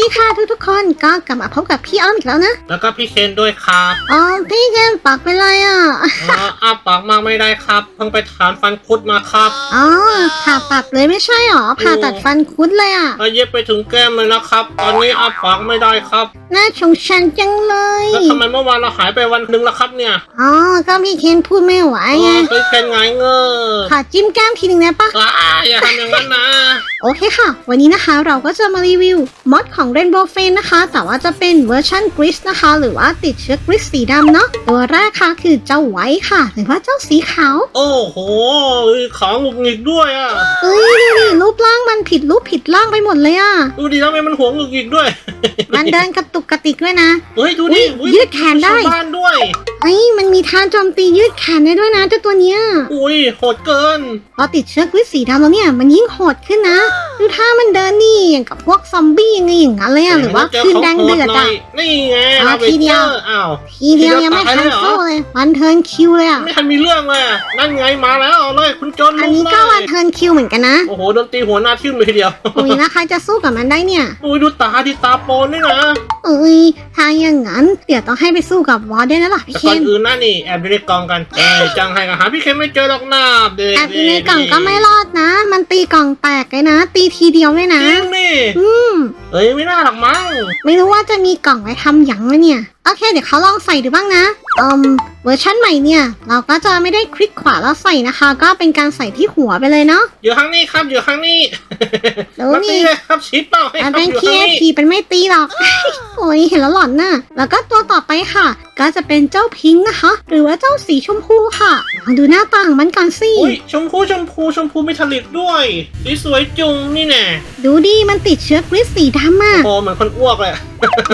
ดีค่ะทุกทุกๆคนก็กลับมาพบกับพี่อ้อมอีกแล้วนะแล้วก็พี่เคนด้วยครับอ๋อพี่เกมปากเป็นไรอะอ๋ออ้าปากมากไม่ได้ครับ เพิ่งไปถอนฟันคุดมาครับอ๋อผ่าตัดเลยไม่ใช่หรอผ่าตัดฟันคุดเลยอะแล้วเย็บไปถึงแก้มเลยนะครับ ตอนนี้อ้าปากไม่ได้ครับน่าชงชันจังเลยแล้วทำไมเมื่อวานเราหายไปวันหนึ่งละครับเนี่ยอ๋อก็พี่เคนพูดไม่ไหวอ๋ไงอพี่เคนไงเงอขอจิ้มแก้มทีหนึ่งได้ปะอ่าอย่าทำอย่างนั้นนะโอเคค่ะ วันนี้นะคะเราก็จะมารีวิวมอดของ Rainbow f a n นะคะ แต่ว่าจะเป็นเวอร์ชันกริสนะคะ หรือว่าติดเชื้อกริสสีดำเนาะตัวแรกค่ะคือเจ้าไว้ค่ะ หรือว่าเจ้าสีขาว โอ้โหของหงุดหงิดด้วยอะเอ้ยดูดิรูปร่างมันผิดรูปผิดร่างไปหมดเลยอะดูดิทำไมมันหัวหงุดหงิดด้วย มันเดินกระตุกกระติกด้วยนะเฮ้ยดูดิอุ๊ยยืดแขนได้ชาวบ้านด้วย เฮ้ยมันมีท่าโจมตียืดแขนได้ด้วยนะเจ้าตัวเนี้ยอุ้ยโหดเกิน พอติดเชื้อกริสสีดำแล้วเนี่ยมันยิ่งโหดขึ้นนะดูท่ามันเดินนี่อย่างกับพวกซอมบี้ยังไงอย่างนั้นเลยอะหรือว่าคืนแดงเดือดอะนี่ไงอ่าเราไปทีเดีเจยวออ้าวทีเดียวยังไม่ทันเข้าเลยวันเทิร์นคิวเลยอะไม่ทันมีเรื่องเลยอะนั่นไงมาแล้วเอาเลยคุณโจนอันลุนี้กเลก็วันยเทิร์นคิวเหมือนกันนะโอ้โหโดนตีหัวหน้าทิ่มเลยทีเดียวอุ้ยแล้วใครจะสู้กับมันได้เนี่ยอุ้ยดูตาที่ตาโปนนี่นะเอ้ยถ้าอย่างนั้นเดี๋ยวต้องให้ไปสู้กับวอร์เดนแล้วล่ะพี่แต่เคก่อนนอื่นนะนี่แอบอยู่ในกล่องกันเอ้ยจังให้กันหาพี่เคนไม่เจอหรอกหน้าเด็กแอบอยู่ในกล่องก็ไม่รอดนะ มันตีกล่องแตกเลยนะ ตีทีเดียวเลยจนะ ริงนี่อืม เอ้ยไม่น่าหรอกมั้ง ไม่รู้ว่าจะมีกล่องไว้ทำหยังไหมเนี่ยโอ เคเดี๋ยวเขาลองใส่ดูบ้างนะอืมเวอร์ชันใหม่เนี่ย เราก็จะไม่ได้คลิกขวาแล้วใส่นะคะ ก็เป็นการใส่ที่หัวไปเลยเนาะ อยู่ข้างนี้ครับอยู่ข้างนี้ดูมาตีนี่เลยครับชิปเปล่าให้คมัรันบเป็นอยู่คีข้างเอนี้ ทีเป็นไม่ตีหรอก โอ้ยเห็นแล้วหลอนน่ะ แล้วก็ตัวต่อไปค่ะ ก็จะเป็นเจ้าพิงค์นะคะ หรือว่าเจ้าสีชมพูค่ะลองดูหน้าตาของมันก่อนสิ อุ้ยชมพูชมพูชมพูมีทลิดด้วยสีสวยจุงนี่แน่ดูดิมันติดเชื้อกริสสีดำอะโอ้เหมือนคนอ้วกเลยอะ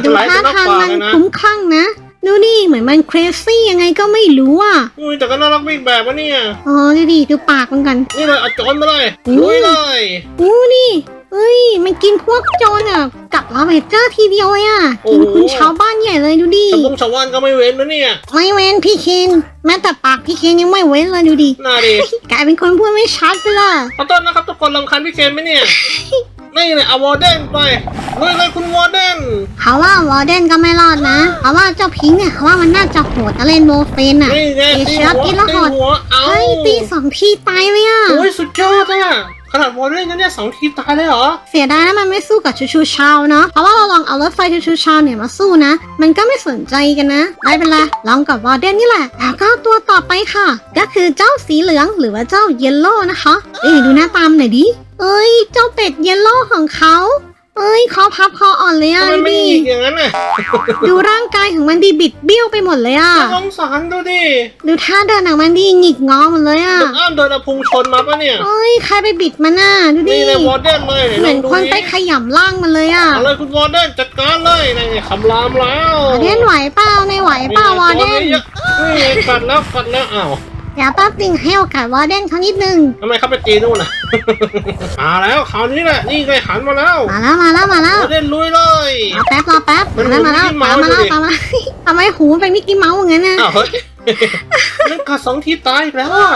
ดูไหลท่าเป็นนอกทางปากมันเลยนะคลุ้มคลั่งนะ ดูดิเหมือนมันเครซี่ยังไงก็ไม่รู้อะอุ้ยแต่ก็น่ารักอีกแบบวะเนี่ยอ๋อดูดิดูปากมันกัน นี่เลยเอาโจนมาเลยอู้ลุยเลยดูดิเอ้ย มันกินพวกโจรอะกับลาเวเจอร์ทีเดียวเลยอะกินคุณชาวบ้านใหญ่เลยดูดิชาวบงชาวบ้านก็ไม่เว้นนะเนี่ยไม่เว้นพี่เคนแม้แต่ปากพี่เคนยังไม่เว้นเลยดูดิน่าดีกลายเป็นคนพูดไม่ชัดไปละขอโทษนะครับทุกคนรำคาญพี่เคนไหมเนี่ย นี่เลยเอาวอร์เดนไปลุยเลยคุณวอร์เดนเขาว่าวอร์เดนก็ไม่รอดนะเพราะว่าเจ้าพิงค์เนี่ยเขาว่ามันน่าจะโหดนะเล่นโบเฟนอะนี่ไงตีตีเชื้อหัวกินแล้วตีหดหัวเอาเฮ้ยตีสองทีตายเลยอะโอ้ยสุดยอดอะขนาดวอร์เดนนั้นเนี่ยสองทีตายเลยเหรอ เสียดายนะมันไม่สู้กับชูชูชาวเนาะ เพราะว่าเราลองเอารถไฟชูชูชาวเนี่ยมาสู้นะ มันก็ไม่สนใจกันนะไม่เป็นไรลองกับวอร์เดนนี่แหละ แล้วก็ตัวต่อไปค่ะ ก็คือเจ้าสีเหลืองหรือว่าเจ้าเยลโล่นะคะ เอ้ดูหน้าตามหน่อยดิ เอ้ย เจ้าเป็ดเยลโล่ของเขา เอ้ยคอพับคออ่อนเลยอะทำไมดูมันดิหงิกอย่างนั้นน่ะดูร่างกายของมันดีบิดเบี้ยวไปหมดเลยอะสงสารดูดิดูท่าเดินของมันดีหงิกงอหมดเลยอะเด็กอ้ามเดินเอาพุงชนมาปะเนี่ย เอ้ยใครไปบิดมันน่ะดูดินี่เลยวอร์เดนเลยเหมือนคนไปไปขยำร่างมันเลยอะเอาเลยคุณวอร์เดนจัดการเลยนี่ไงคำรามแล้ววอร์เดนไหวเปล่าในไหวเปล่าวอร์เดน นี่ไงกัดแล้วกัดแล้วอ้าว เดี๋ยวแป๊บนึงให้โอกาสวอร์เดนเขานิดนึง ทำไมเขาไปตีนู่นน่ะ มาแล้วคราวนี้แหละ นี่ไงหันมาแล้วมาแล้วมาแล้วมาแล้ววอร์เดนลุยเลย รอแป๊บรอแป๊บมัมานแล้วมาแล้วเหมืตาอนมมาแล้วมิกกี้ตามเมาส์มาทำไมหูมันเป็นมิกกี้เมาส์อย่างนั้นน่ะอ้าวเฮ้ยนั่นกัดสองทีตายอีกแล้วอะ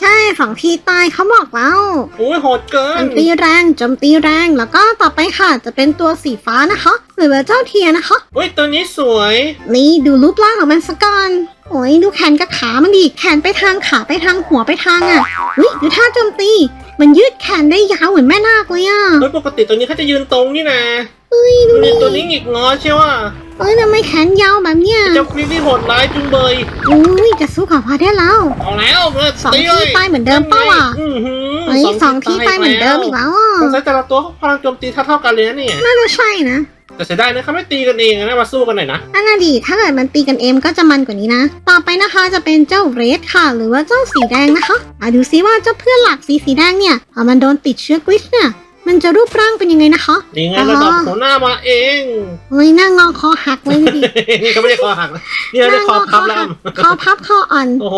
ใช่สองทีตายเขาบอกแล้วโอ้ยโหดเกิโจน มตีแรงโจมตีแรงแล้วก็ต่อไปค่ะจะเป็นตัวสีฟ้านะคะ หรือว่าเจ้าเทียนะคะอุ้ยตัวนี้สวย นี่ดูรูปร่างของมันสักก่อน โอ้ยดูแขนกับขามันดิแขนไปทางขาไปทางหัวไปทางอะอุ้ยดูท่าโจมตี มันยืดแขนได้ยาวเหมือนแม่นาคเลยอะโดยปกติตัวนี้เขาจะยืนตรงนี่นะเอ้ยดูดูดิดิตัวนี้หงิกงอใช่ว่าเอ้ยทำไมแขนยาวแบบเนี้ยเจ้าคลิปที่โหดร้ายจุงเบยอุ้ยจะสู้กับพอได้แล้วเอาแล้วเลยสองตีทีเลยตายเหมือนเดิมเปล่าอะอื้อหือเฮ้ยสองทีตายเหมือนเดิมอีกแล้วอะสงสัยแต่ละตัวเขาพลังโจมตีเท่าๆกันเลยนะเนี่ยน่าจะใช่นะ แต่เสียดายนะเขาไม่ตีกันเองนะมาสู้กันหน่อยนะนั่นน่ะดีถ้าเกิดมันตีกันเองก็จะมันกว่านี้นะ ต่อไปนะคะจะเป็นเจ้าเรดค่ะ หรือว่าเจ้าสีแดงนะคะมาดูซิว่าเจ้าเพื่อนหลักสีสีแดงเนี่ยพอมันโดนติดเชื้อกริชเนี่ย มันจะรูปร่างเป็นยังไงนะคะนี่ไงระดับหัวหน้ามาเองเฮ้ยหน้างอคอหักเลยดูดินี่เขาไม่ได้คอหักนะนี่เขาได้คอพับแล้วหักคอพับคออ่อน โอ้โห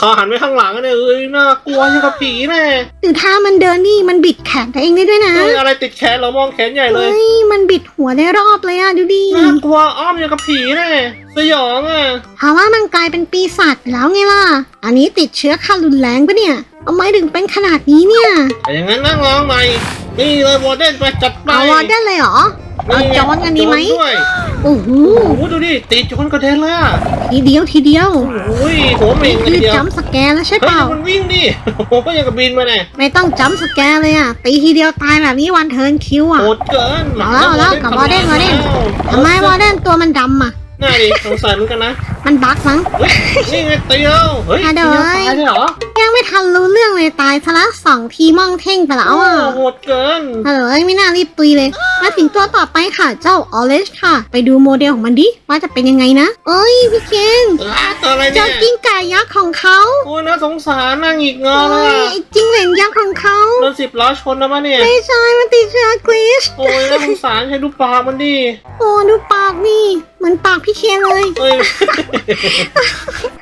คอหันไปข้างหลังเนี่ยเอ้ยน่ากลัวยังกับผีแน่ดูท่ามันเดินนี่มันบิดแขนตัวเองได้ด้วยนะเฮ้ยอะไรติดแขนเรามองแขนใหญ่เลยเฮ้ยมันบิดหัวได้รอบเลยอะดูดิน่ากลัวอ้อมยังกับผีแน่สยองอะเพราะว่ามันกลายเป็นปีศาจไปแล้วไงล่ะ อันนี้ติดเชื้อขั้นรุนแรงปะเนี่ยทำไมถึงเป็นขนาดนี้เนี่ยแต่อย่างนั้นนั่งร้องใหม่ นี่เลยวอร์เดนไปจัดไปเอาวอร์เดนเลยเหรอ เอาจอนกันดีไหมโจรด้วยโอ้โหโอ้โหดูดิตีโจนกระเด็นเลยอะทีเดียวทีเดียวโอ้ยหัวเหม่นี่งคือทีเดียวจัมป์สแกร์แล้วใช่เปเฮ้ยล่า มันวิ่งดิโอ้โหก็ยังกับบินมาเนี่ยไม่ต้องจัมป์สแกร์เลยอะ ตีทีเดียวตายแบบนี้วันเทิร์นคิวอะ โหดเกินเอาแล้วเอาแล้วกลับวอร์เดนวอร์เดน ทำไมวอร์เดนตัวมันดำอะ น่าดิสงสัยเหมือนกันนะมันบั๊กมั้ง เฮ้ยนี่ไงตีแล้วเฮ้ยอะเดี๋ตียวแล้วตายเลยเหรอยังไม่ทันรู้เรื่องเลยตายซะละสองทีมองเท่งไปแล้วโอ้อะโหดเกินฮัลโหลไม่น่ารีบตุยเลย มาถึงตัวต่อไปค่ะเจ้าออเรนจ์ค่ะ ไปดูโมเดลของมันดิว่าจะเป็นยังไงนะเอ้ยพี่เคนอ้าตัวอะไรเนี่เจ้ายกิ้งก่ายักษ์ของเขาโอ้ยน่าสงสารน่าหงิกงอเอ้เลยยอะ ไอ้จิ้งเหล สิบล้อชนนะมาเนี่ย ไม่ใช่มันติดเชื้อกรีชโอ้ยน่าสงสารใช้ดูปากมันดิ โอ้ดูปากนี่เหมือนปากพี่เคนเลย เอ้ย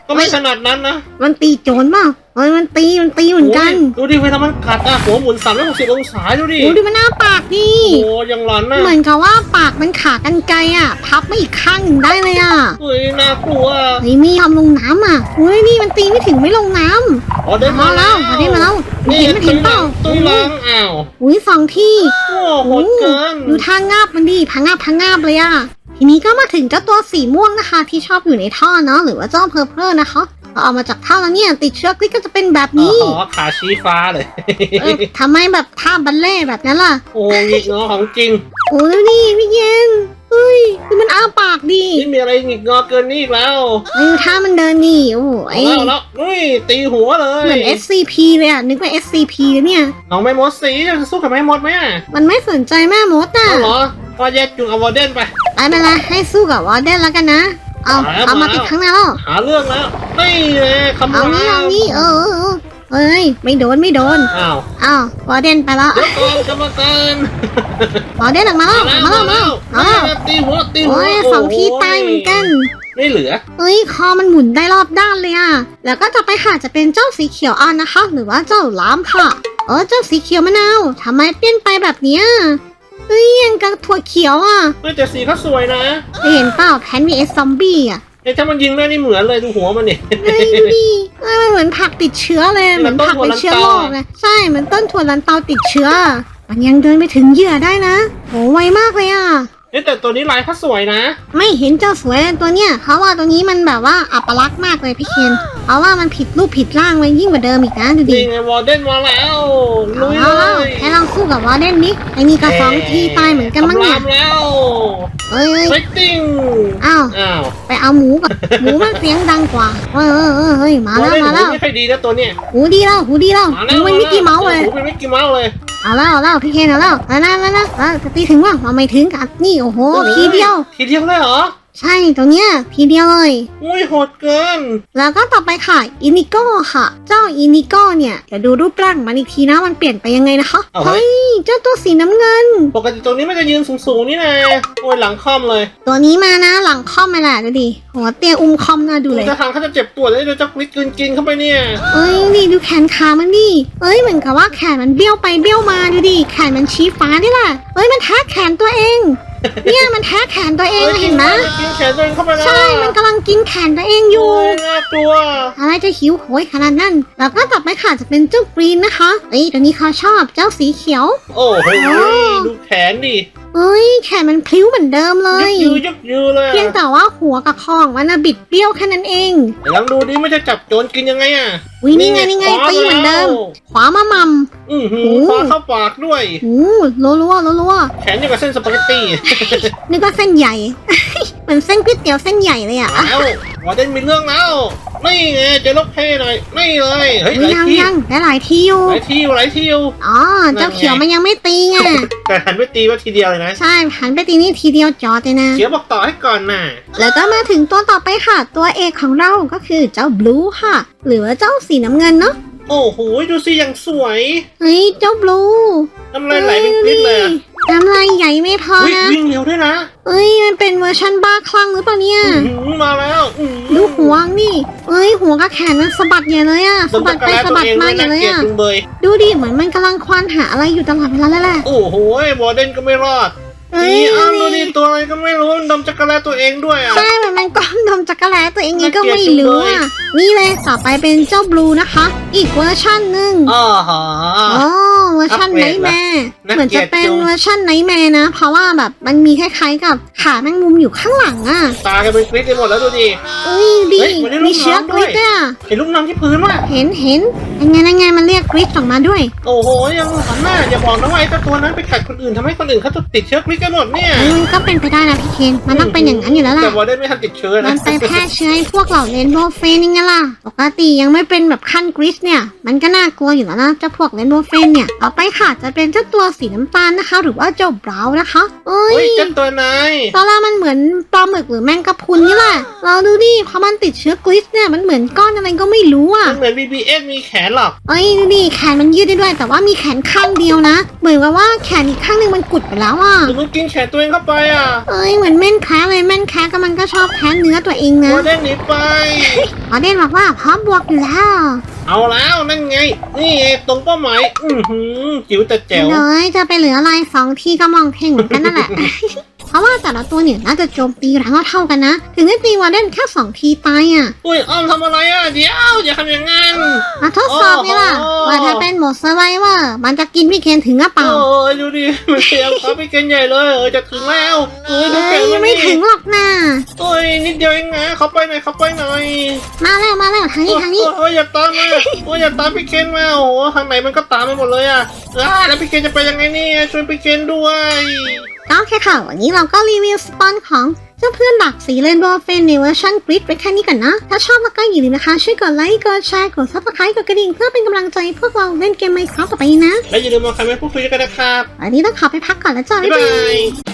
ก็ไม่ขนาดนั้นนะ มันตีโจรเปล่า เอ้ยมันตีมันตีเหมือนกันโอ้ยดูดิเวลามันกัดอะหัวหมุนสามร้อยหกสิบองศาดูดิโอ้ดูมันหน้าปากนี่โอ้ยังหลอนนะเหมือนกับว่าปากมันขากันไกลอะพับไม่อีกข้างหนึ่งได้เลยอะเฮ้ยน่ากลัวเฮ้ยไม่ยอมลงน้ำอะเฮ้ยนี่มันตีไม่ถึงไม่ลงน้ำอ๋อได้มาแล้วมาได้มาแล้วมันเห็นมันเห็นเปล่าตุ้ยหลังอ้าวอุ้ยสองที่โอ้โหดเกินดูท่างาบมันดิพังงาบพังงาบเลยอะทีนี้ก็มาถึงเจ้าตัวสีม่วงนะคะ ที่ชอบอยู่ในท่อเนาะหรือว่าเจ้าเพอร์เพลนะคะพอ เอามาจากท่อแล้วเนี่ย ติดเชื้อกลิกก็จะเป็นแบบอ๋นี้อขาชี้ฟ้าเลย เออทำไมแบบท่าบัลเล่ต์แบบนั้นล่ะ โอ้หงิกงอของจริง โอ้แล้วนี่พี่เย็นเฮ้ยดูมันอ้าปากดินี่มีอะไรหงิกงอเกินนี่อีกแล้วเออท่ามันเดินนี่โอ้โหไอเอาแล้วแล้วนี่ตีหัวเลย เหมือน SCP เลยอะ นึกว่า SCP เลยเนี่ย น้องแม่มดสีจะสู้กับแม่มดไหมอะมันไม่สนใจแม่มดน่ะเอาเหรอก็แยกจุงเอาวอร์เดนไป ไปไปละให้สู้กับวอร์เดนแล้วกันนะ เอามาแล้วเอามามาแล้วติดข้างหน้าแล้วหาเรื่องแล้วนี่เลยคำเอารามนี่เอานี่เออเออเออเอ้ยไม่โดนไม่โดนอ้าวอ้าววอร์เดนไปแล้วเดี๋ยวก่อนกรรมการวอร์เดนออกมาแล้วมาแล้วมาแล้วมาแล้วนี่ตีหัวตีหัวโอ้ยสองทีตายเหมือนกันไม่เหลือเอ้ยคอมันหมุนได้รอบด้านเลยอะแล้วก็จะไปหาจะเป็นเจ้าสีเขียวอ่อนนะคะ หรือว่าเจ้าล้ามค่ะเออเจ้าสีเขียวมะนาวทำไมเปลี่ยนไปแบบเนี้ย เอ้ยยังกับถั่วเขียวอะเฮ้ยแต่สีเขาสวยนะเห็นเปล่าแพนวีเอสซอมบี้อะไอ้ถ้ามันยิงได้นี่เหมือนเลยดูหัวมันนี่เฮ้ยดูดิเอ้ยมันเหมือนผักติดเชื้อเลยเหมือนผักเป็นเชื้อโรคเลยใช่เหมือนต้นถั่วลันเตาติดเชื้อ มันยังเดินไปถึงเหยื่อได้นะโหไวมากเลยอะ เฮ้ยแต่ตัวนี้ลายเขาสวยนะ ไม่เห็นเจ้าสวยตัวเนี้ยเพราะว่าตัวนี้มันแบบว่าอัปลักษณ์มากเลยพี่เคนเพราะว่ามันผิดรูปผิดร่างเลยยิ่งกว่าเดิมอีกนะดูดินี่ไงวอร์เดนมาแล้วลุยเอาเลแล้วยให้ลองสู้กับวอร์เดนดิไอ้นี่ก็สองทีตายเหมือนกันมั้งกำเนี่ลัยงแล้วเอ้ยไฟติ้งอ้าวอ้าวไปเอาหมูกับหมูมันเสียงดังกว่าเออเออเออเฮ้ยมาแล้ววอร์เดนมาแล้วไม่ค่อยดีนะตัวเนี้ยหูดีแล้วหูดีแล้วมาหูเป็นมิกกี้เมาส์เลยหูเป็นมิกกี้เมาส์เลย เอาแล้วเอาแล้วพี่เคนเอาแล้วแล้วนะแล้วนะแล้วจะตีถึงว่ามาไม่ถึงกันนี่โอ้โหทีเดียว ทีเดียวเลยเหรอ ใช่ตัวเนี้ยทีเดียวเลยอุ้ยโหดเกิน แล้วก็ต่อไปค่ะอินิโก้ค่ะ เจ้าอินิโก้เนี่ยเดี๋ยวดูรูปร่างมันอีกทีนะมันเปลี่ยนไปยังไงนะคะเอาเฮ้เฮ้ยยเจ้าตัวสีน้ำเงิน ปกติตัวนี้มันจะยืนสูงๆนี่นะโอ้ยหลังค่อมเลยตัวนี้มานะหลังคอมมาแหละดูดิหัวเตียอุ้มคอมน่าดูเลยจะทางเขาจะเจ็บปวดเลยเดี๋ยวจะกลิกกินกินเข้าไปเนี่ยเอ้ยนี่ดูแขนขามันดิเอ้ยเหมือนกับว่าแขนมันเบี้ยวไปเบี้ยวมาดูดิแขนมันชี้ฟ้านี่แหละเอ้ยมันแทะแขนตัวเอง เนี่ยมันแทะแขนตัวเองเห็นไหมกินแขนตัวเองเข้าไปแล้วใช่มันกำลังกินแขนตัวเองอยู่โอ้ยน่ากลัว อะไรจะหิวโหยขนาดนั้นแล้วก็ต่อไปค่ะจะเป็นเจ้ากรีนนะคะเอ้ยตัวนี้เขาชอบเจ้าสีเขียว โอ้โหอ๋อดูแขนดิ เอ้ยแขนมันพลิ้วเหมือนเดิมเลยยึกยือยึกยือเลยเพียงแต่ว่าหัวกับคอของมันน่ะบิดเบี้ยวแค่นั้นเองเดี๋ยวลองดูดิไม่จะจับโจรกินยังไงอะวินี่ไงนี่ไงขวาตีเหมือนเดิม แล้วขวามามัม อือหือโอ้ คว้าเข้าปากด้วย โอ้รัวรัวรัวรัวแขนอย่างกับเส้นสปาเกตตี้ๆนึกว่าเส้นใหญ่ เหมือนเส้นก๋วยเตี๋ยวเส้นใหญ่เลยอะแล้ว วอร์เดนมีเรื่องแล้วไม่ไงเจะลกเพ่หน่อยไม่เลยเฮ้ยหอุ๊ยลายยังที่ยังได้หลายที่อยู่หลายที่หลายที่อยู่ อ๋อเจ้าเขียวมันยังไม่ตีไงแต่หันไปตีว่าทีเดียวเลยนะ ใช่หันไปตีนี่ทีเดียวจอดเลยนะ เขียวบอกต่อให้ก่อนน่ะ แล้วก็มาถึงตัวต่อไปค่ะ ตัวเอกของเราก็คือเจ้าบลูค่ะ หรือว่าเจ้าสีน้ำเงินเนาะโอ้โหดูสิยังสวย เฮ้ยเจ้าบลูน้ำลายไหลเป็นกลิ้นเลยอะ น้ำลายใหญ่ไม่พออุ๊ยนะวิ่งเร็วด้วยนะเอ้ยมันเป็นเวอร์ชันบ้าคลั่งหรือเปล่าเนี่ยอื้อหือมาแล้วอื้อหือดูหัวนี่เอ้ยหัวกับแขนมันสะบัดใหญ่เลยอะสะบัดไปสะบัดมาใหญ่เลยเกลียดอะจุงเบยดูดิเหมือนมันกำลังควานหาอะไรอยู่ตลอดเวลาเลยแหละ โอ้โหวอร์เดนก็ไม่รอดเอ้ย นี่อ้าวดูดิตัวอะไรก็ไม่รู้มันดมจักรแลตัวเองด้วยอะ ใช่เหมือนมันก้มดมจักรแลตัวเองไงก็น่าเกลียดไม่รู้จังเลยอะนี่เลยต่อไปเป็นเจ้าบลูนะคะ อีกเวอร์ชันหนึ่งอ๋อฮะอ๋อ เวอร์ชันอัปไนเกรดแมร์น่าเหมือนจะเป็นเกลียดจุง เวอร์ชันไนแมร์นะ เพราะว่าแบบมันมีคล้ายๆกับขาแมงมุมอยู่ข้างหลังอะตากันเป็นคลิปไปหมดแล้วดูดิเอ้ยดีเฮ้ยมันได้ลูกมีเชื้อน้ำกด้วย ริดด้วยอะเห็นลูกน้ำที่พื้นว่ะเห็นเห็นยังไงยังไงมันเรียกกริดออกมาด้วย โอ้โหยังหันหน้าอย่าบอกนะว่าไอ้เจ้าตัวนั้นไปกัดคนอื่นทำให้คนอื่นเขาติดเชื้อคลิกกันหมดเนี่ยเอ้ยมันก็เป็นไปได้นะพี่เคนมันต้องเป็นอย่างนั้นอยู่แล้วแต่ล่ะวอร์เดนไม่ทันติดเชื้อมันะนไปแพร่เชื้อให้พวกเหล่าเรนโบว์เฟนนี่ไงล่ะ ปกติยังไม่เป็นแบบขั้นกริสเนี่ย มันก็น่ากลัวอยู่แล้วนะเจ้าพวกเรนโบว์เฟนเนี่ยต่อไปค่ะจะเป็นเจ้าตัวสีน้ำตาลนะคะ หรือว่าเจ้าบราวน์นะคะเอ้เฮ้ยยเจ้าตัวนายตอนแรกมันเหมือนปลาหมึกหรือแมงกะพรุนนี่แหละเราดูดิพอมันติดเชื้อกริสเนี่ยมันเหมือนก้อนอะไรก็ไม่รู้อะมันเหมือน BBS มีแขนหรอกเอ้ยดูดิแขนมันยืดได้ด้วย แต่ว่ามีแขนข้างเดียวนะ เหมือนกับว่าแขนอีกข้างหนึงมันกุดไปแล้วอะหรือมันกินแขนตัวเองเข้าไปอะเอ้ยเหมือนแม่นแคระเลยแม่นแคระก็มันก็ชอบแคะเนื้อตัวเองนะวอร์เดนหนีไปหม อเด่นบอกว่าพร้อมบวกอยู่แล้วเอาแล้วนั่นไง นี่ไงตรงเป้าหมายอือหือจิ๋วแต่แจ๋วเอ้ยจะไปเหลืออะไรสองทีก็มองเพ่งเหมือนกันนั่นแหละ เพราะว่าแต่ละตัวเนี่ยน่าจะโจมตีแรงเท่ากันนะ ถึงได้ตีวอร์เดนแค่สองทีตายอะอุ้ยอ้อมทำอะไรอะเดี๋ยวอย่าทำอย่างนั้นมาทดสอบนี่ล่ะโอ้โหว่าถ้าเป็นโหมดเซอร์ไวเวอร์มันจะกินพี่เคนถึงหรือเปล่าโอ้ยดูดิมันเสียงเขาไปเกนใหญ่เลยเออจะถึงแล้วเอ้ยดูเอ้แกยมันไม่นี่ถึงหรอกนะโอ้ยนิดเดียวเองนะเขาไปหน่อยเขาไปหน่อย มาแล้วมาแล้วทางนี้ทางนี้โอ้ยอย่าตามมาโอ้ยอย่าตามพี่เคนมาโอ้โหทางไหนมันก็ตามไปหมดเลยอะอ่าแล้วพี่เคนจะไปยังไงเนี่ยช่วยพี่เคนด้วยก็โอเคค่ะวันนี้เราก็รีวิวสปอนของเจ้าเพื่อนดักสีเรนโบว์เฟนในเวอร์ชันกริดไว้แค่นี้ก่อนนะ ถ้าชอบแล้วก็อย่าลืมนะคะ ช่วยกดไลค์ กดแชร์ กดซับสไครต์กดกระดิ่ง เพื่อเป็นกำลังใจให้พวกเราเล่นเกมไมค์ครับต่อไปนะ และอย่าลืมมาคอมเมนต์พูดคุยกันนะครับ วันนี้ต้องขอไปพักก่อนแล้วจ้าบ๊ายบ๊ายบาบายย